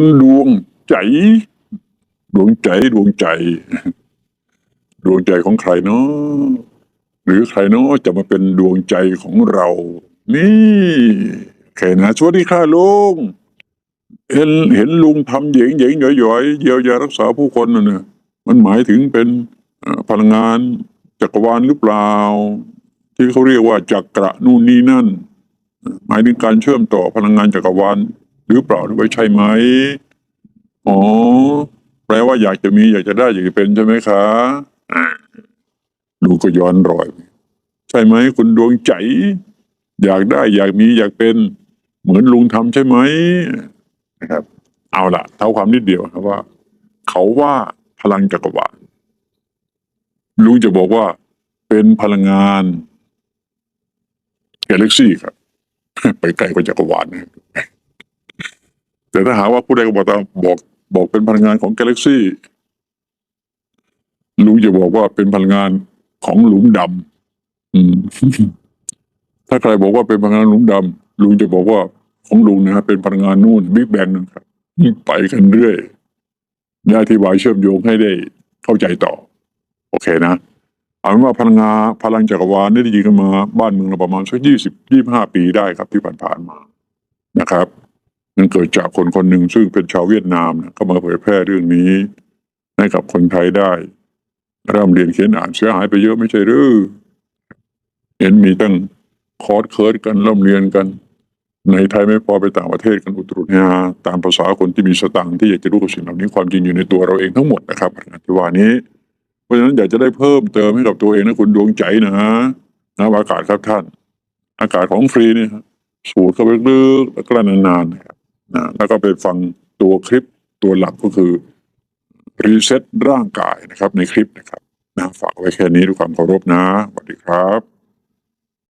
คุณดวงใจ ดวงใจดวงใจ ดวงใจของใครเนาะหรือใครเนาะจะมาเป็นดวงใจของเรา นี่แค่นะสวัสดีค่ะลุงเห็นเห็นลุงทำเหยงเหยงหย่อยหย่อยเยียวยารักษาผู้คนน่ะเนี่ยมันหมายถึงเป็นพลังงานจักรวาลหรือเปล่า ที่เขาเรียกว่าจักระนู่นนี่นั่น หมายถึงการเชื่อมต่อพลังงานจักรวาล หรือเปล่าหรือไม่ใช่ไหมอ๋อแปลว่าอยากจะมี อยากจะได้อยากจะเป็นใช่ไหมคะดูก็ย้อนรอย ใช่ไหมคุณดวงใจ อยากได้อยากมีอยากเป็น เหมือนลุงทำใช่ไหมนะครับ เอาละเท่าความนิดเดียวครับว่า เขาว่าพลังจักรวาลลุงจะบอกว่า เป็นพลังงานกาแล็กซี่ครับ ไปไกลกว่าจักรวาลนะ แต่ถ้าหาว่าผู้ใดก็บอกตามบอกบอกเป็นพลังงานของกาแล็กซี่ลุงจะบอกว่าเป็นพลังงานของหลุมดำอืม ถ้าใครบอกว่าเป็นพลังงานหลุมดำลุงจะบอกว่าของลุงนะฮะเป็นพลังงานนู่นบิ๊กแบงนะครับไปกันเรื่อยได้อธิบายเชื่อมโยงให้ได้เข้าใจต่อ โอเคนะเอาเป็นว่าพลังงานพลังจักรวาลได้ยินกันมา บ้านเมืองเราประมาณสักยี่สิบยี่ห้าปีได้ครับที่ผ่านๆมานะครับ มันเกิดจากคนคนหนึ่งซึ่งเป็นชาวเวียดนามนะเข้ามาเผยแพร่เรื่องนี้ให้กับคนไทยได้เริ่มเรียนเขียนอ่านเสียหายไปเยอะไม่ใช่หรือเห็นมีตั้งคอร์สเคิร์ดกันเริ่มเรียนกัน ในไทยไม่พอไปต่างประเทศกันอุตรุฮาตามภาษาคนที่มีสตังที่อยากจะรู้กับสิ่งเหล่านี้ความจริงอยู่ในตัวเราเองทั้งหมดนะครับที่ว่านี้ เพราะฉะนั้นอยากจะได้เพิ่มเติมให้กับตัวเองนะคุณดวงใจนะนะอากาศครับท่าน อากาศของฟรีนี่ยฮะสูดเข้าไปลึกแล้วก็นานๆนะครับน แล้วก็ไปฟังตัวคลิปตัวหลักก็คือรีเซ็ตร่างกายนะครับในคลิปนะครับนะฝากไว้แค่นี้ด้วยความเคารพนะสวัสดีครับ